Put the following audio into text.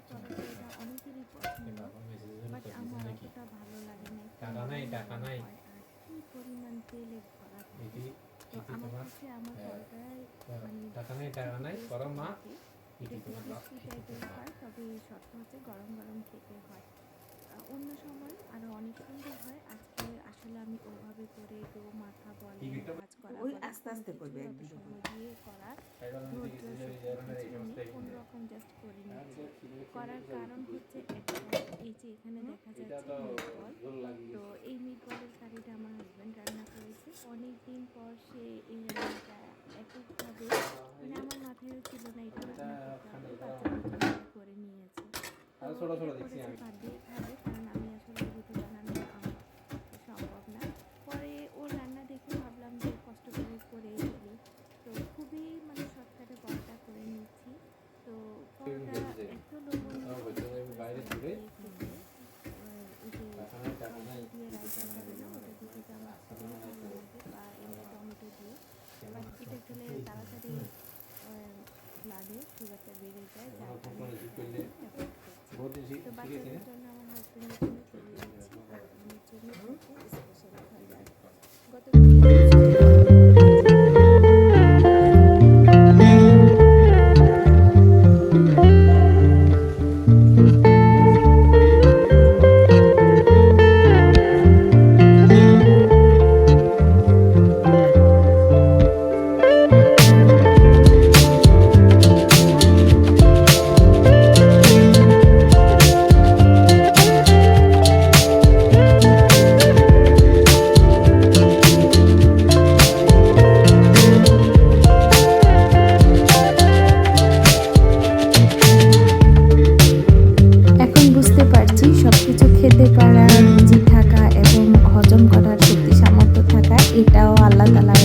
পরোটা এটা অনেকেরই ভালো লাগে। আর কি পরিমাণ তেলে ভরা তো আমার কাছে আমার হ্যাঁ, পরোটায় হ্যাঁ, মানে হয় তবে শর্ত গরম গরম খেতে হয় আস্তে আস্তে করবে, সময় দিয়ে করার কোনো রকম জাস্ট করে নিচ্ছি করার কারণ হচ্ছে একটা এই যে এখানে দেখা যাচ্ছে তো মিটবল এই মিটবলের কারিটা আমার হাজব্যান্ড রান্না করেছে অনেক দিন পর সে এই রান্নাটা একইভাবে মানে আমার মাথায়ও ছিল না এটা রান্না করতে হবে বাচ্চা বাচ্চা করে নিয়েছে আরও তো ছোট ছোট এটা দেখছি করেছে আমি। খাবে কারণ আমি আসলে রুটি বানানো আমার সম্ভব না পরে ওর রান্না দেখে ভাবলাম যে কষ্ট করে করে ফেলি তো খুবই মানে শর্টকাটে পরোটা করে নিচ্ছি তো পরোটা এত লবণ আমার হচ্ছে যে আমি বাইরে ঘুরে এই যে টাকা নাই টাকা নাই দিয়ে রাইস হবে না ওটা দিয়ে খেতে আমার খুবই ভালো লাগে বা এমনি টমেটো দিয়ে এবার এটা খেলে তাড়াতাড়ি ব্লাডে একটা বেড়ে যায় যার কারণে তো বাচ্চাদের জন্য আমার করা রুচি থাকা এবং হজম করার শক্তি সামর্থ্য থাকা এটাও আল্লাহ তালার